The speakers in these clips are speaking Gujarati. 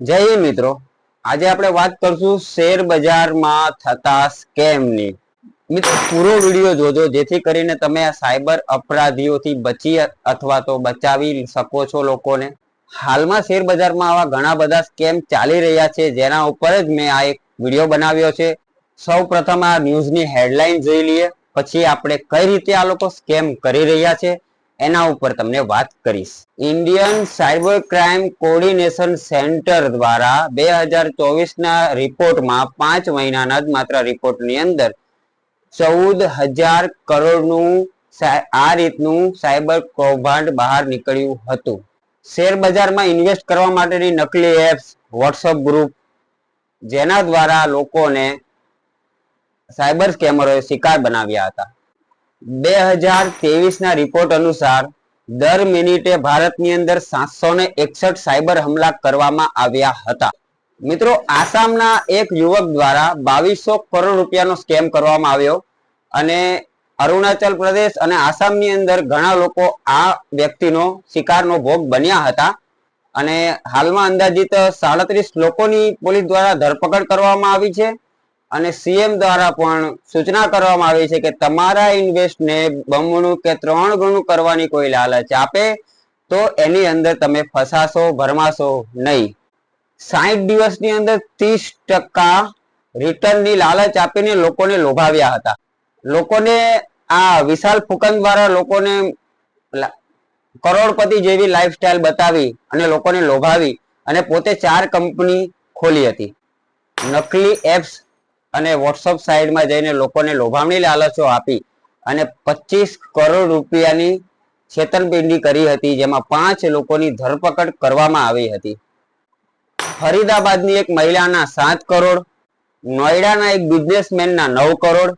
જય હિન્દ મિત્રો. આજે આપણે વાત કરશું શેર બજારમાં થતા સ્કેમની મિત્રો, પૂરો વીડિયો જોજો, જેથી કરીને તમે આ સાયબર અપરાધીઓથી બચી અથવા તો બચાવી શકો છો લોકોને. હાલમાં શેર બજારમાં આવા ઘણા બધા સ્કેમ ચાલી રહ્યા છે, જેના ઉપર જ મેં આ એક વીડિયો બનાવ્યો છે. સૌ પ્રથમ આ ન્યૂઝની હેડલાઇન જોઈ લઈએ. પછી આપણે કઈ રીતે આ લોકો સ્કેમ કરી રહ્યા છે એના ઉપર તમને વાત કરીશ. Indian cyber crime coordination centre દ્વારા બે હજાર ચોવીસના રિપોર્ટમાં પાંચ મહિનાના જ માત્ર રિપોર્ટની અંદર ચૌદ હજાર કરોડનું આ રીતનું સાયબર કૌભાંડ બહાર નીકળ્યું હતું. શેર બજારમાં ઇન્વેસ્ટ કરવા માટેની નકલી એપ્સ, વોટ્સઅપ ગ્રુપ, જેના દ્વારા લોકોને સાયબર સ્કેમરોએ શિકાર બનાવ્યા હતા. બે હજાર ના રિપોર્ટ અનુસાર દર મિનિટે ભારતની અંદર સાતસો ને એકસઠ સાયબર હુમલા કરવામાં આવ્યા હતા. મિત્રો, આસામના એક યુવક દ્વારા બાવીસો કરોડ રૂપિયાનો સ્કેમ કરવામાં આવ્યો અને અરુણાચલ પ્રદેશ અને આસામની અંદર ઘણા લોકો આ વ્યક્તિનો શિકારનો ભોગ બન્યા હતા અને હાલમાં અંદાજિત સાડત્રીસ લોકોની પોલીસ દ્વારા ધરપકડ કરવામાં આવી છે. અને સીએમ દ્વારા પણ સૂચના કરવામાં આવી છે કે તમારા ઇન્વેસ્ટને બમણું કે ત્રણ ગણું કરવાની કોઈ લાલચ આપે તો એની અંદર તમે ફસાશો, ભરમાશો નહીં. સાહીઠ દિવસની અંદર ત્રીસ ટકા રિટર્નની લાલચ આપીને લોકોને લોભાવ્યા હતા. લોકોને આ વિશાલ ફુકન દ્વારા લોકોને કરોડપતિ જેવી લાઈફસ્ટાઈલ બતાવી અને લોકોને લોભાવી અને પોતે ચાર કંપની ખોલી હતી. નકલી એપ્સ અને વોટ્સઅપ સાઇટમાં જઈને લોકોને લોભામણી લાલચો આપી અને પચીસ કરોડ રૂપિયાની છેતરપિંડી કરી હતી, જેમાં પાંચ લોકોની ધરપકડ કરવામાં આવી હતી. ફરીદાબાદની એક મહિલાના સાત કરોડ, નોઈડાના એક બિઝનેસમેનના નવ કરોડ,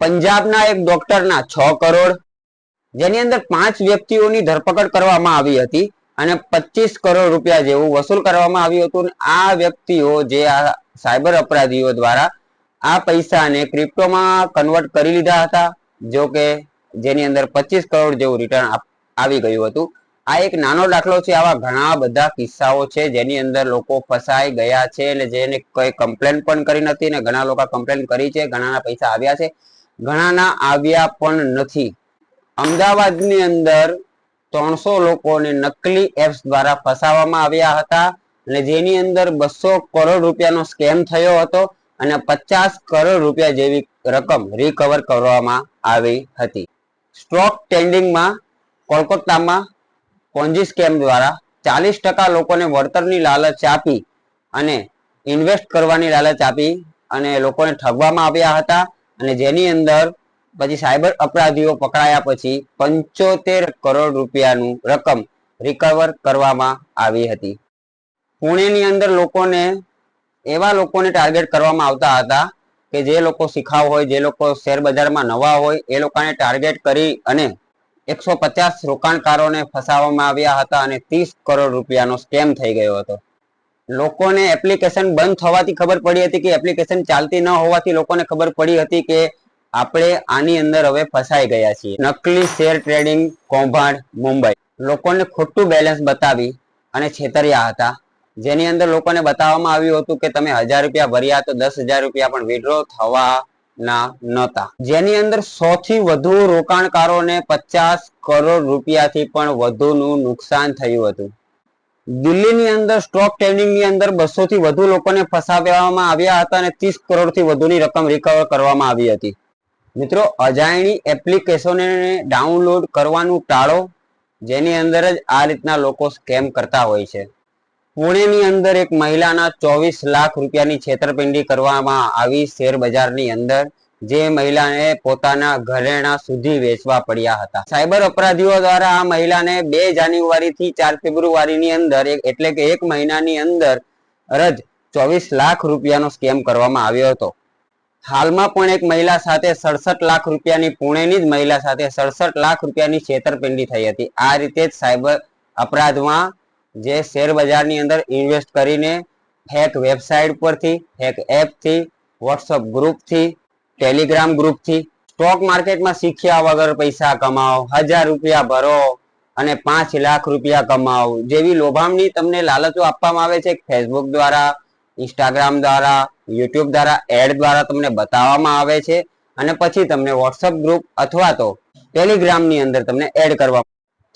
પંજાબના એક ડોક્ટરના છ કરોડ, જેની અંદર પાંચ વ્યક્તિઓની ધરપકડ કરવામાં આવી હતી અને પચીસ કરોડ રૂપિયા જેવું વસૂલ કરવામાં આવ્યું હતું. આ વ્યક્તિઓ જે આ સાયબર અપરાધીઓ દ્વારા આ પૈસાને ક્રિપ્ટોમાં કન્વર્ટ કરી લીધા હતા. જો કે જેની અંદર પચીસ કરોડ જેવું રિટર્ન આવી ગયું હતું. આ એક નાનો દાખલો છે. આવા ઘણા બધા કિસ્સાઓ છે જેની અંદર લોકો ફસાઈ ગયા છે અને જેને કોઈ કમ્પ્લેન પણ કરી નથી ને ઘણા લોકો કમ્પ્લેન કરી છે. ઘણાના પૈસા આવ્યા છે. ઘણાના આવ્યા પણ નથી. અમદાવાદની અંદર ત્રણસો લોકોને નકલી એપ્સ દ્વારા ફસાવવામાં આવ્યા હતા અને જેની અંદર બસો કરોડ રૂપિયાનો સ્કેમ થયો હતો. અને પચાસ કરોડ રૂપિયા જેવી રકમ રિકવર કરવામાં આવી હતી. સ્ટોક ટ્રેન્ડિંગમાં કોલકાતામાં પોન્જી સ્કેમ દ્વારા ચાલીસ ટકા લોકોને વળતરની લાલચ આપી અને ઇન્વેસ્ટ કરવાની લાલચ આપી અને લોકોને ઠગવામાં આવ્યા હતા અને જેની અંદર પછી સાયબર અપરાધીઓ પકડાયા પછી પંચોતેર કરોડ રૂપિયાનું રકમ રિકવર કરવામાં આવી હતી. પુણેની અંદર લોકોને એવા લોકોને ટાર્ગેટ કરવામાં આવતા હતા કે જે લોકો શીખાવ હોય, જે લોકો શેર બજારમાં નવા હોય, એ લોકોને ટાર્ગેટ કરી અને એકસો પચાસ રોકાણકારોને ફસાવવામાં આવ્યા હતા અને ત્રીસ કરોડ રૂપિયાનો સ્કેમ થઈ ગયો હતો. લોકોને એપ્લિકેશન બંધ થવાથી ખબર પડી હતી કે એપ્લિકેશન ચાલતી ન હોવાથી લોકોને ખબર પડી હતી કે આપણે આની અંદર હવે ફસાઈ ગયા છીએ. નકલી શેર ટ્રેડિંગ, કૌભાંડ, મુંબઈ. લોકોને ખોટું બેલેન્સ બતાવી અને છેતર્યા હતા. જેની અંદર લોકોને બતાવવામાં આવ્યું હતું કે તમે હજાર રૂપિયા ભર્યા તો દસ હજાર રૂપિયા પણ વિડ્રો થવાના નહોતા. જેની અંદર સૌથી વધુ રોકાણકારોને પચાસ કરોડ રૂપિયાથી પણ વધુનું નુકસાન થયું હતું. દિલ્હીની અંદર સ્ટોક ટ્રેડિંગની અંદર બસો થી વધુ લોકોને ફસાવવામાં આવ્યા હતા અને ત્રીસ કરોડથી વધુની રકમ રિકવર કરવામાં આવી હતી. મિત્રો, અજાણી એપ્લિકેશનને ડાઉનલોડ કરવાનું ટાળો, જેની અંદર જ આ રીતના લોકો સ્કેમ કરતા હોય છે. પુણેની અંદર એક મહિલાના ચોવીસ લાખ રૂપિયાની છેતરપિંડી કરવામાં આવી શેર બજારની અંદર, જે મહિલાને પોતાના ઘરેણા સુધી વેચવા પડ્યા હતા. સાયબર અપરાધીઓ દ્વારા આ મહિલાને બે જાન્યુઆરી થી ચાર ફેબ્રુઆરીની અંદર એટલે કે એક મહિનાની અંદર રજ ચોવીસ લાખ રૂપિયાનો સ્કેમ કરવામાં આવ્યો હતો. હાલમાં પણ એક મહિલા સાથે સડસઠ લાખ રૂપિયાની, પુણેની જ મહિલા સાથે સડસઠ લાખ રૂપિયાની છેતરપિંડી થઈ હતી. આ રીતે જ સાયબર અપરાધમાં જે શેર બજારની અંદર ઇન્વેસ્ટ કરીને ફેક વેબસાઇટ પરથી ફેક એપથી વોટ્સઅપ ગ્રુપથી ટેલિગ્રામ ગ્રુપથી સ્ટોક માર્કેટમાં શીખ્યા વગર પૈસા કમાઓ, હજાર રૂપિયા ભરો અને પાંચ લાખ રૂપિયા કમાવો જેવી લોભામણી તમને લાલચો આપવામાં આવે છે ફેસબુક દ્વારા ઇન્સ્ટાગ્રામ દ્વારા યુટ્યુબ દ્વારા એડ દ્વારા તમને બતાવવામાં આવે છે અને પછી તમને વોટ્સઅપ ગ્રુપ અથવા તો ટેલિગ્રામની અંદર તમને એડ કરવા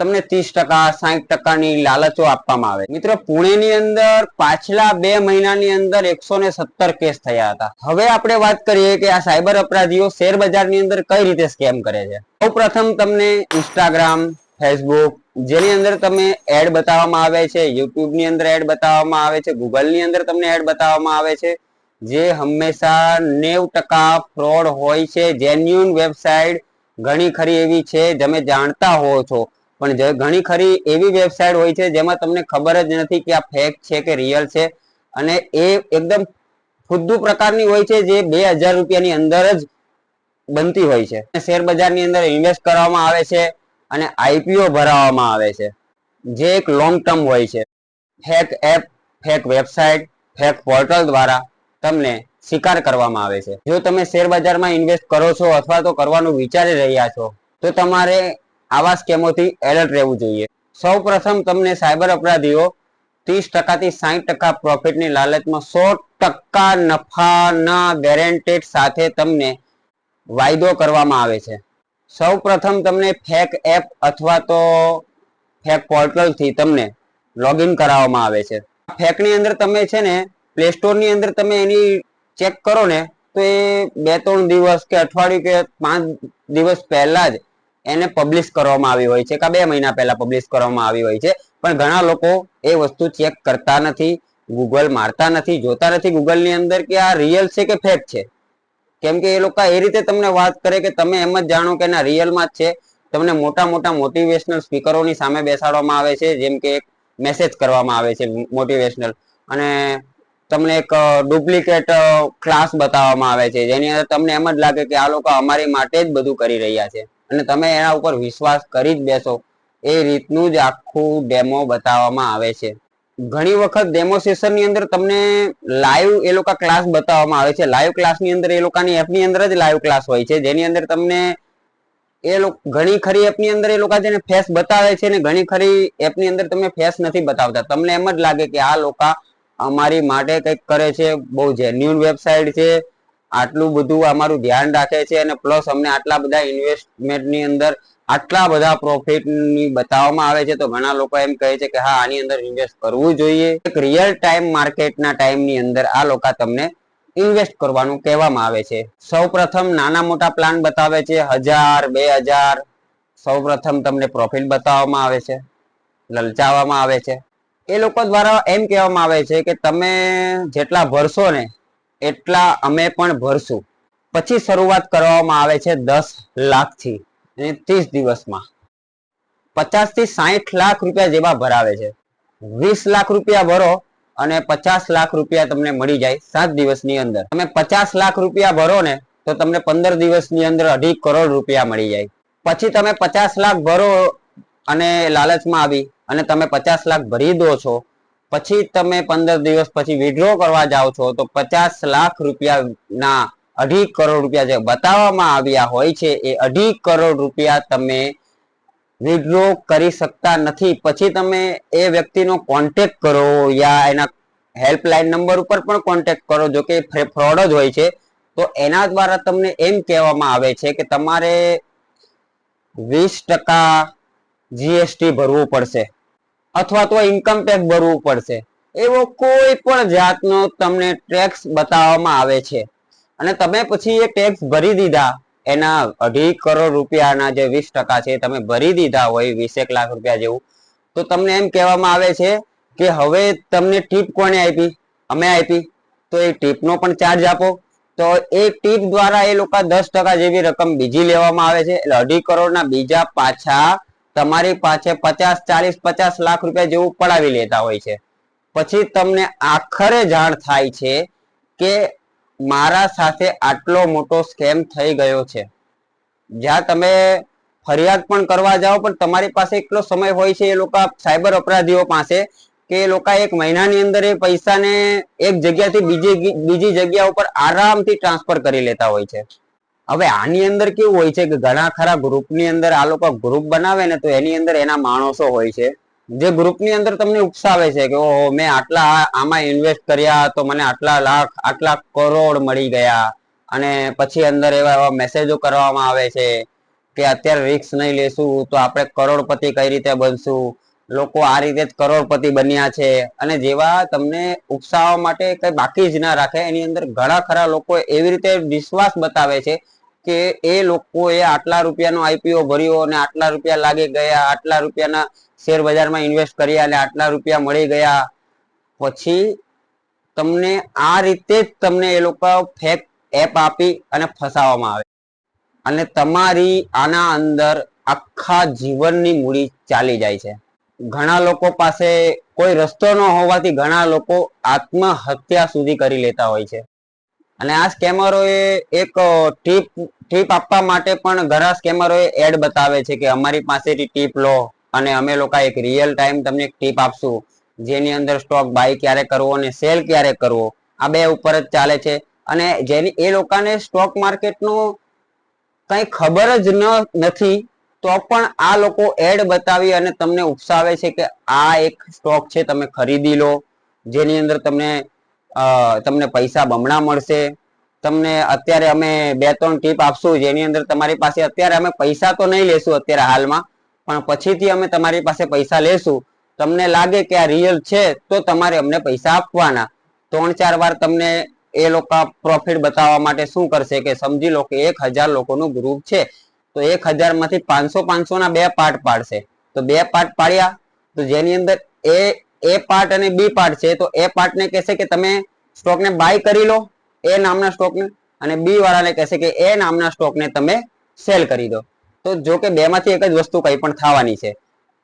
તમને ત્રીસ ટકા, સાહીઠ ટકાની લાલચો આપવામાં આવે. મિત્રો, પુણેની અંદર પાછલા બે મહિનાની અંદર એકસો ને સત્તર કેસ થયા હતા. હવે આપણે વાત કરીએ કે આ સાયબર અપરાધીઓ શેર બજારની અંદર કઈ રીતે સ્કેમ કરે છે. સૌ પ્રથમ તમને ઇન્સ્ટાગ્રામ, ફેસબુક, જેની અંદર તમે એડ બતાવવામાં આવે છે યુટ્યુબની અંદર એડ બતાવવામાં આવે છે ગૂગલની અંદર તમને એડ બતાવવામાં આવે છે, જે હંમેશા નેવ ટકા ફ્રોડ હોય છે જેન્યુન વેબસાઇટ ઘણી ખરી એવી છે, તમે જાણતા હો છો. પણ ઘણી ખરી એવી વેબસાઇટ હોય છે જેમાં તમને ખબર જ નથી કે આ ફેક છે કે રિયલ છે. અને એ એકદમ ફુદ્દુ પ્રકારની હોય છે જે બે હજાર રૂપિયાની અંદર જ બનતી હોય છે. શેર બજારની અંદર ઇન્વેસ્ટ કરવામાં આવે છે અને આઈપીઓ ભરાવવામાં આવે છે. જે એક લોંગ ટર્મ હોય છે. Fake app fake website fake portal દ્વારા તમને શિકાર કરવામાં આવે છે. જો તમે શેર બજારમાં ઇન્વેસ્ટ કરો છો અથવા તો કરવાનું વિચારી રહ્યા છો, તો તમારે આવા સ્કેમોથી એલર્ટ રહેવું જોઈએ. સૌ પ્રથમ તમને સાયબર અપરાધીઓ ત્રીસ ટકાથી સાહીઠ ટકા પ્રોફિટની લાલચમાં સો ટકા નફાના ગેરેન્ટેડ સાથે તમને વાયદો કરવામાં આવે છે. સૌ પ્રથમ તમને ફેક એપ અથવા તો ફેક પોર્ટલથી તમને લોગિન કરાવવામાં આવે છે. ફેકની અંદર તમે છે ને પ્લે સ્ટોરની અંદર તમે એની ચેક કરો ને, તો એ બે ત્રણ દિવસ કે અઠવાડિયું કે પાંચ દિવસ પહેલા જ એને પબ્લિશ કરવામાં આવી હોય છે, કે બે મહિના પહેલા પબ્લિશ કરવામાં આવી હોય છે. પણ ઘણા લોકો એ વસ્તુ ચેક કરતા નથી ગૂગલ મારતા નથી, જોતા નથી ગૂગલની અંદર કે આ રિયલ છે કે ફેક છે. કેમ કે એ લોકો એ રીતે તમને વાત કરે કે તમે એમ જ જાણો કે ના રિયલમાં જ છે. તમને મોટા મોટા મોટિવેશનલ સ્પીકરોની સામે બેસાડવામાં આવે છે, જેમ કે એક મેસેજ કરવામાં આવે છે મોટિવેશનલ અને તમને એક ડુપ્લિકેટ ક્લાસ બતાવવામાં આવે છે, જેની અંદર તમને એમ જ લાગે કે આ લોકો અમારી માટે જ બધું કરી રહ્યા છે. અને તમે એના ઉપર વિશ્વાસ કરી જ બેસો. એ રીતનું જ આખું ડેમો બતાવવામાં આવે છે. ઘણી વખત ડેમો ની અંદર તમને લાઈવ એ લોકો ક્લાસ બતાવવામાં આવે છે. લાઈવ ક્લાસની અંદર એ લોકોની એપની અંદર જ લાઈવ ક્લાસ હોય છે. જેની અંદર તમને એ લોકો, ઘણી ખરી એપની અંદર એ લોકો જેને ફેસ બતાવે છે ને ઘણી ખરી એપની અંદર તમે ફેસ નથી બતાવતા. તમને એમ જ લાગે કે આ લોકો અમારી માટે કંઈક કરે છે. બહુ જેન્યુન વેબસાઇટ છે. આટલું બધું અમારું ધ્યાન રાખે છે અને પ્લસ અમને આટલા બધા ઇન્વેસ્ટમેન્ટની અંદર આટલા બધા પ્રોફિટની બતાવવામાં આવે છે તો ઘણા લોકો એમ કહે છે કે હા, આની અંદર ઇન્વેસ્ટ કરવું જોઈએ. એક રિયલ ટાઈમ માર્કેટના ટાઈમની અંદર આ લોકો તમને ઇન્વેસ્ટ કરવાનું કહેવામાં આવે છે. સૌ પ્રથમ નાના મોટા પ્લાન બતાવે છે, હજાર, બે હજાર. સૌ પ્રથમ તમને પ્રોફિટ બતાવવામાં આવે છે, લલચાવવામાં આવે છે. એ લોકો દ્વારા એમ કહેવામાં આવે છે કે તમે જેટલા ભરશો ને એટલા અમે પણ ભરશું. પછી શરૂઆત કરવામાં આવે છે દસ લાખથી ત્રીસ દિવસમાં. પચાસથી સાહીઠ લાખ રૂપિયા જેવા ભરાવે છે. વીસ લાખ રૂપિયા ભરો, અને પચાસ લાખ રૂપિયા તમને મળી જાય સાત દિવસની અંદર. તમે પચાસ લાખ રૂપિયા ભરો ને, તો તમને પંદર દિવસની અંદર અઢી કરોડ રૂપિયા મળી જાય. પછી તમે પચાસ લાખ ભરો અને લાલચમાં આવી, અને તમે પચાસ લાખ ભરી દો છો પછી તમે પંદર દિવસ પછી વિડ્રો કરવા જાઓ છો, તો પચાસ લાખ રૂપિયાના અઢી કરોડ રૂપિયા જે બતાવવામાં આવ્યા હોય છે, એ અઢી કરોડ રૂપિયા તમે વિડ્રો કરી શકતા નથી. પછી તમે એ વ્યક્તિનો કોન્ટેક્ટ કરો યા એના હેલ્પલાઇન નંબર ઉપર પણ કોન્ટેક્ટ કરો, જો કે ફ્રોડ જ હોય છે. તો એના દ્વારા તમને એમ કહેવામાં આવે છે કે તમારે વીસ ટકા જીએસટી ભરવું પડશે. અથવા તો ઇન્કમ ટેક્સ ભરવું પડશે. એવો કોઈ પણ જાતનો તમને ટેક્સ બતાવવામાં આવે છે. અને તમે પછી એ ટેક્સ ભરી દીધા, એના અઢી કરોડ રૂપિયાના જે વીસ ટકા છે તમે ભરી દીધા હોય વીસેક લાખ રૂપિયા જેવું, તો તમને એમ કહેવામાં આવે છે કે હવે તમને ટીપ કોને આપી? અમે આપી. તો એ ટીપનો પણ ચાર્જ આપો. તો એ ટીપ દ્વારા એ લોકો દસ ટકા જેવી રકમ બીજી લેવામાં આવે છે. એટલે અઢી કરોડના બીજા પાછા તમારી પાસે પચાસ, ચાલીસ, પચાસ લાખ રૂપિયા જેવું પડાવી લેતા હોય છે. પછી તમને આખરે જાણ થાય છે કે મારા સાથે આટલો મોટો સ્કેમ થઈ ગયો છે. જ્યાં તમે ફરિયાદ પણ કરવા જાઓ, પણ તમારી પાસે એટલો સમય હોય છે એ લોકો સાયબર અપરાધીઓ પાસે કે એ લોકો એક મહિનાની અંદર એ પૈસાને એક જગ્યાથી બીજી બીજી જગ્યા ઉપર આરામથી ટ્રાન્સફર કરી લેતા હોય છે. હવે આની અંદર કેવું હોય છે કે ઘણા ખરા ગ્રુપની અંદર આ લોકો ગ્રુપ બનાવે ને તો એની અંદર એના માણસો હોય છે. જે ગ્રુપની અંદર તમને ઉપસાવે છે કે ઓહો, મેં આટલા આમાં ઇન્વેસ્ટ કર્યા તો મને આટલા લાખ, આટલા કરોડ મળી ગયા. અને પછી અંદર એવા એવા મેસેજો કરવામાં આવે છે કે અત્યારે રિસ્ક નહીં લેશું તો આપણે કરોડપતિ કઈ રીતે બનશું? લોકો આ રીતે જ કરોડપતિ બન્યા છે. અને જેવા તમને ઉપસાવવા માટે કઈ બાકી જ ના રાખે, એની અંદર ઘણા ખરા લોકો એવી રીતે વિશ્વાસ બતાવે છે કે એ લોકોએ આટલા રૂપિયાનો આઈપીઓ ભર્યો અને આટલા રૂપિયા લાગી ગયા, આટલા રૂપિયાના શેર બજારમાં ઇન્વેસ્ટ કર્યા અને આટલા રૂપિયા મળી ગયા. પછી તમને આ રીતે જ તમને એ લોકો ફેક એપ આપી અને ફસાવવામાં આવે. અને તમારી આના અંદર આખા જીવનની મૂડી ચાલી જાય છે. ઘણા લોકો પાસે કોઈ રસ્તો ન હોવાથી ઘણા લોકો આત્મહત્યા સુધી કરી લેતા હોય છે. અને આ સ્કેમરોએ એક ટીપ ટીપ આપવા માટે પણ ઘણા સ્કેમરોએ એડ બતાવે છે કે અમારી પાસેથી ટીપ લો અને અમે લોકો એક રિયલ ટાઈમ તમને ટીપ આપશું. જેની અંદર સ્ટોક બાય ક્યારે કરવો અને સેલ ક્યારે કરવો, આ બે ઉપર જ ચાલે છે. અને જેની, એ લોકોને સ્ટોક માર્કેટનું કંઈ ખબર જ ન, નથી, તો પણ આ લોકો એડ બતાવી અને તમને ઉપસાવે છે કે આ એક સ્ટોક છે, તમે ખરીદી લો. જેની અંદર તમને તમને પૈસા બમણા મળશે. તમને અત્યારે અમે બે ત્રણ ટીપ આપશું, જેની અંદર તમારી પાસે અત્યારે અમે પૈસા તો નહીં લેશું અત્યારે હાલમાં, પણ પછીથી અમે તમારી પાસે પૈસા લેશું. તમને લાગે કે આ રિયલ છે, તો તમારે અમને પૈસા આપવાના. ત્રણ ચાર વાર તમને એ લોકો પ્રોફિટ બતાવવા માટે શું કરશે કે સમજી લો કે એક હજાર લોકોનું ગ્રુપ છે, તો એક હજારમાંથી પાંચસો પાંચસો ના બે પાર્ટ પાડશે. તો બે પાર્ટ પાડ્યા, તો જેની અંદર એ એ પાર્ટ અને બી પાર્ટ છે, તો એ પાર્ટને કહેશે કે તમે સ્ટોકને બાય કરી લો એ નામના સ્ટોકને અને બી વાળાને કહેશે કે એ નામના સ્ટોકને તમે સેલ કરી દો. તો જો કે બેમાંથી એક જ વસ્તુ કંઈ પણ થવાની છે.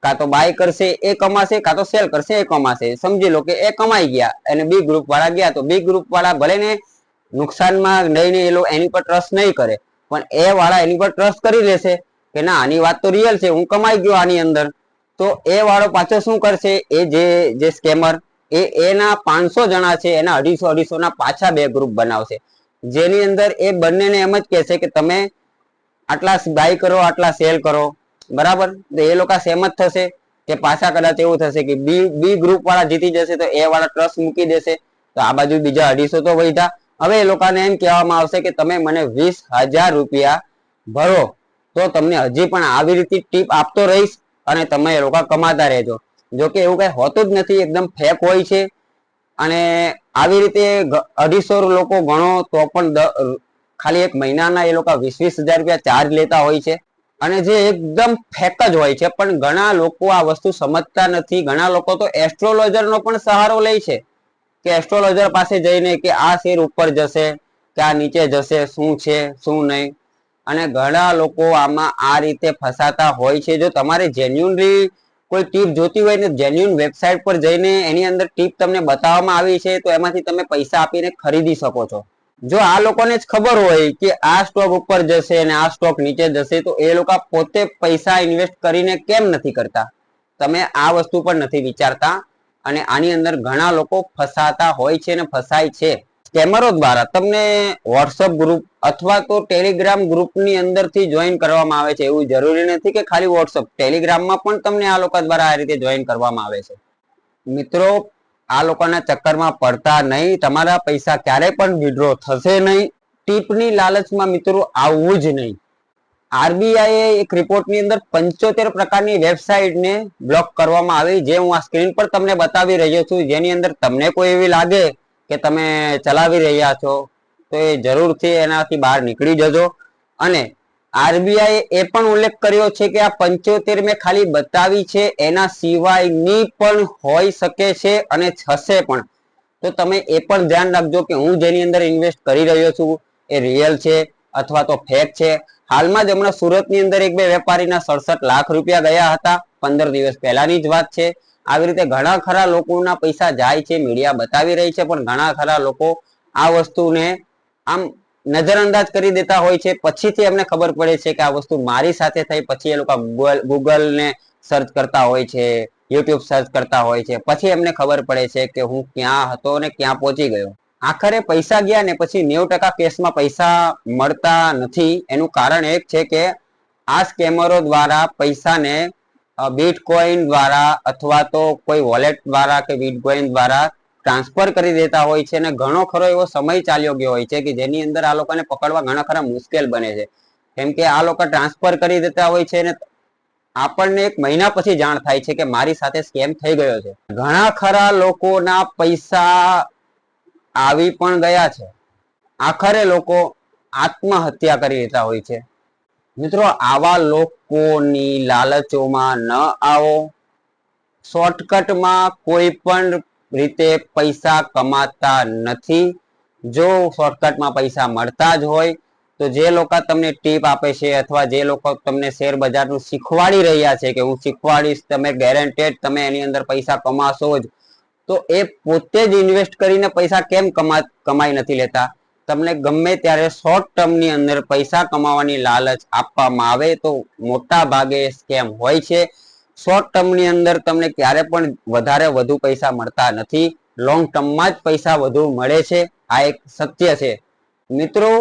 કાં તો બાય કરશે એ કમાશે, કાં તો સેલ કરશે એ કમાશે. સમજી લો કે એ કમાઈ ગયા, અને બી ગ્રુપ વાળા ગયા, તો બી ગ્રુપ વાળા ભલે ને નુકસાનમાં લઈને એ લોકો એની પર ટ્રસ્ટ નહીં કરે, પણ એ વાળા એની પર ટ્રસ્ટ કરી લેશે કે ના, આની વાત તો રિયલ છે, હું કમાઈ ગયો આની અંદર. તો એ વાળો પાછો શું કરશે? એ જે જે સ્કેમર એ એના પાંચસો જણા છે, એના અઢીસો અઢીસો ના પાછા બે ગ્રુપ બનાવશે. જેની અંદર એ બંનેને એમ જ કહેશે કે તમે આટલા બાય કરો, આટલા સેલ કરો. બરાબર? તો એ લોકો સેમ જ થશે કે પાછા કદાચ એવું થશે કે બી બી ગ્રુપ વાળા જીતી જશે તો એ વાળા ટ્રસ્ટ મૂકી દેશે. તો આ બાજુ બીજા અઢીસો તો વધ્યા. હવે એ લોકોને એમ કહેવામાં આવશે કે તમે મને વીસ હજાર રૂપિયા ભરો. તો તમને હજી પણ આવી રીતે ટીપ આપતો રહીશ. અને તમે લોકો કમાતા રહેજો. જો કે એવું કઈ હોતું જ નથી, એકદમ ફેક હોય છે. અને આવી રીતે અઢીસો લોકો ગણો તો પણ ખાલી એક મહિનાના એ લોકો વીસ વીસ હજાર રૂપિયા ચાર્જ લેતા હોય છે. અને જે એકદમ ફેક જ હોય છે, પણ ઘણા લોકો આ વસ્તુ સમજતા નથી. ઘણા લોકો તો એસ્ટ્રોલોજર નો પણ સહારો લે છે. કે એસ્ટ્રોલોજર પાસે જઈને કે આ શેર ઉપર જશે, કે આ નીચે જશે, શું છે, શું નહીં. અને ઘણા લોકો આમાં આ રીતે ફસાતા હોય છે. જો તમારે જેન્યુનલી કોઈ ટીપ જોતી હોય ને જેન્યુન વેબસાઇટ પર જઈને એની અંદર ટીપ તમને બતાવવામાં આવી છે, તો એમાંથી તમે પૈસા આપીને ખરીદી શકો છો. જો આ લોકોને જ ખબર હોય કે આ સ્ટોક ઉપર જશે અને આ સ્ટોક નીચે જશે, તો એ લોકો પોતે પૈસા ઇન્વેસ્ટ કરીને કેમ નથી કરતા? તમે આ વસ્તુ પર નથી વિચારતા અને આની અંદર ઘણા લોકો ફસાતા હોય છે અને ફસાય છે. સ્કેમરો દ્વારા તમને વોટ્સઅપ ગ્રુપ અથવા તો ટેલિગ્રામ ગ્રુપની અંદરથી જોઈન કરવામાં આવે છે. એવું જરૂરી નથી કે ખાલી વોટ્સઅપ ટેલિગ્રામમાં પણ તમને આ લોકો દ્વારા આ રીતે જોઈન કરવામાં આવે છે. મિત્રો, આ લોકોના ચક્કરમાં પડતા નહીં. તમારા પૈસા ક્યારેય પણ વિડ્રો થશે નહીં. ટીપની લાલચમાં મિત્રો આવવું જ નહીં. આરબીઆઈ એક રિપોર્ટની અંદર પંચોતેર પ્રકારની વેબસાઇટને બ્લોક કરવામાં આવી. જે હું આ સ્ક્રીન પર તમને બતાવી રહ્યો છું. જેની અંદર તમને કોઈ એવી લાગે કે તમે ચલાવી રહ્યા છો, તો એ જરૂરથી એનાથી બહાર નીકળી જજો. અને આરબીઆઈ એ પણ ઉલ્લેખ કર્યો છે કે આ પંચોતેર મેં ખાલી બતાવી છે, એના સિવાયની પણ હોઈ શકે છે અને થશે પણ. તો તમે એ પણ ધ્યાન રાખજો કે હું જેની અંદર ઇન્વેસ્ટ કરી રહ્યો છું, એ રિયલ છે અથવા તો ફેક છે. હાલમાં જ હમણાં સુરતની અંદર એક બે વેપારીના સડસઠ લાખ રૂપિયા ગયા હતા, પંદર દિવસ પહેલાની જ વાત છે. આવી રીતે ઘણા ખરા લોકોના પૈસા જાય છે મીડિયા બતાવી રહી છે, પણ ઘણા ખરા લોકો આ વસ્તુને આમ નજરઅંદાજ કરી દેતા હોય છે. પછીથી એમને ખબર પડે છે કે આ વસ્તુ મારી સાથે થઈ, પછી એ લોકો ગૂગલ ને સર્ચ કરતા હોય છે યુટ્યુબ સર્ચ કરતા હોય છે. પછી એમને ખબર પડે છે કે હું ક્યાં હતો અને ક્યાં પહોંચી ગયો. આખરે પૈસા ગયા ને પછી નેવું ટકા કેસમાં પૈસા મળતા નથી. એનું કારણ એક છે કે આ સ્કેમરો દ્વારા પૈસાને બીટકોઈન દ્વારા અથવા તો કોઈ વોલેટ દ્વારા કે બિટકોઇન દ્વારા ટ્રાન્સફર કરી દેતા હોય છે અને ઘણો ખરો એવો સમય ચાલ્યો ગયો હોય છે કે જેની અંદર આ લોકોને પકડવા ઘણા ખરા મુશ્કેલ બને છે. કેમ કે આ લોકો ટ્રાન્સફર કરી દેતા હોય છે અને આપણને એક મહિના પછી જાણ થાય છે કે મારી સાથે સ્કેમ થઈ ગયો છે. ઘણા ખરા લોકોના પૈસા આવી પણ ગયા છે. આખરે લોકો આત્મહત્યા કરી લેતા હોય છે. મિત્રો, આવા લોકોની લાલચોમાં ન આવો. શોર્ટકટમાં કોઈ પણ રીતે પૈસા કમાતા નથી. જો શોર્ટકટમાં પૈસા મળતા જ હોય, તો જે લોકો તમને ટીપ આપે છે અથવા જે લોકો તમને શેર બજારનું શીખવાડી રહ્યા છે કે હું શીખવાડીશ, તમે ગેરંટેડ તમે એની અંદર પૈસા કમાશો જ, તો એ પોતે જ ઇન્વેસ્ટ કરીને પૈસા કેમ કમા, કમાઈ નથી લેતા? તમને ગમે ત્યારે શોર્ટ ટર્મની અંદર પૈસા કમાવાની લાલચ આપવામાં આવે તો મોટા ભાગે સ્કેમ હોય છે. શોર્ટ ટર્મની અંદર તમને ક્યારે પણ વધારે વધુ પૈસા મળતા નથી. લોંગ ટર્મમાં જ પૈસા વધુ મળે છે. આ એક સત્ય છે. મિત્રો,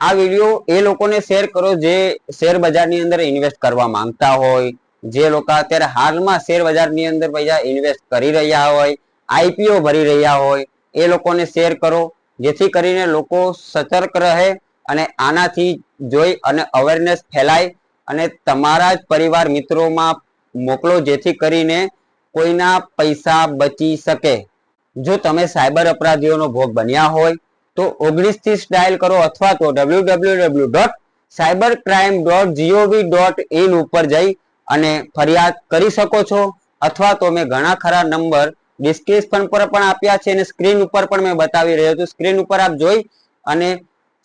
આ વીડિયો એ લોકોને શેર કરો જે શેર બજારની અંદર ઇન્વેસ્ટ કરવા માંગતા હોય. જે લોકો અત્યારે હાલમાં શેર બજારની અંદર પૈસા ઇન્વેસ્ટ કરી રહ્યા હોય આઈપીઓ ભરી રહ્યા હોય, એ લોકોને શેર કરો. જેથી કરીને લોકો સતર્ક રહે અને આનાથી જોઈ અને અવેરનેસ ફેલાય અને તમારા જ પરિવાર મિત્રોમાં મોકલો જેથી કરીને કોઈના પૈસા બચી શકે. જો તમે સાયબર અપરાધીઓનો ભોગ બન્યા હોય, તો ઓગણીસથી ડાયલ કરો અથવા તો W W W dot cyber crime dot G O V dot in ઉપર જઈ અને ફરિયાદ કરી શકો છો અથવા તો મેં ઘણા ખરા નંબર ડિસ્ક્રિપ્શન પર પણ આપ્યા છે અને સ્ક્રીન ઉપર પણ મેં બતાવી રહ્યો છું. સ્ક્રીન ઉપર આપ જોઈ અને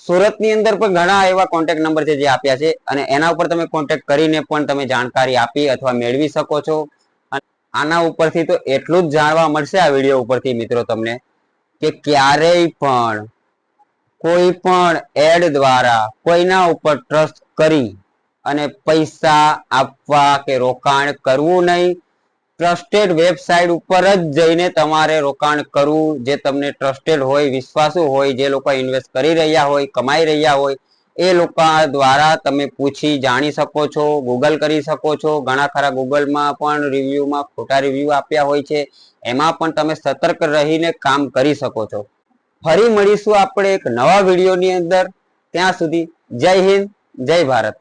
સુરતની અંદર પણ ઘણા એવા કોન્ટેક્ટ નંબર છે જે આપ્યા છે અને એના ઉપર તમે કોન્ટેક્ટ કરીને પણ તમે જાણકારી આપી અથવા મેળવી શકો છો. આના ઉપરથી તો એટલું જ જાણવા મળશે આ વીડિયો ઉપરથી મિત્રો તમને કે ક્યારેય પણ કોઈ પણ એડ દ્વારા કોઈના ઉપર ટ્રસ્ટ કરી અને પૈસા આપવા કે રોકાણ કરવું નહીં ટ્રસ્ટેડ વેબસાઇટ ઉપર જ જઈને તમારે રોકાણ કરવું, જે તમને ટ્રસ્ટેડ હોય, વિશ્વાસુ હોય, જે લોકો ઇન્વેસ્ટ કરી રહ્યા હોય, કમાઈ રહ્યા હોય, એ લોકો દ્વારા તમે પૂછી જાણી શકો છો ગૂગલ કરી શકો છો. ઘણા ખરા ગૂગલમાં પણ રિવ્યુમાં ખોટા રિવ્યુ આપ્યા હોય છે. એમાં પણ તમે સતર્ક રહીને કામ કરી શકો છો. ફરી મળીશું આપણે એક નવા વિડીયોની અંદર. ત્યાં સુધી જય હિન્દ, જય ભારત.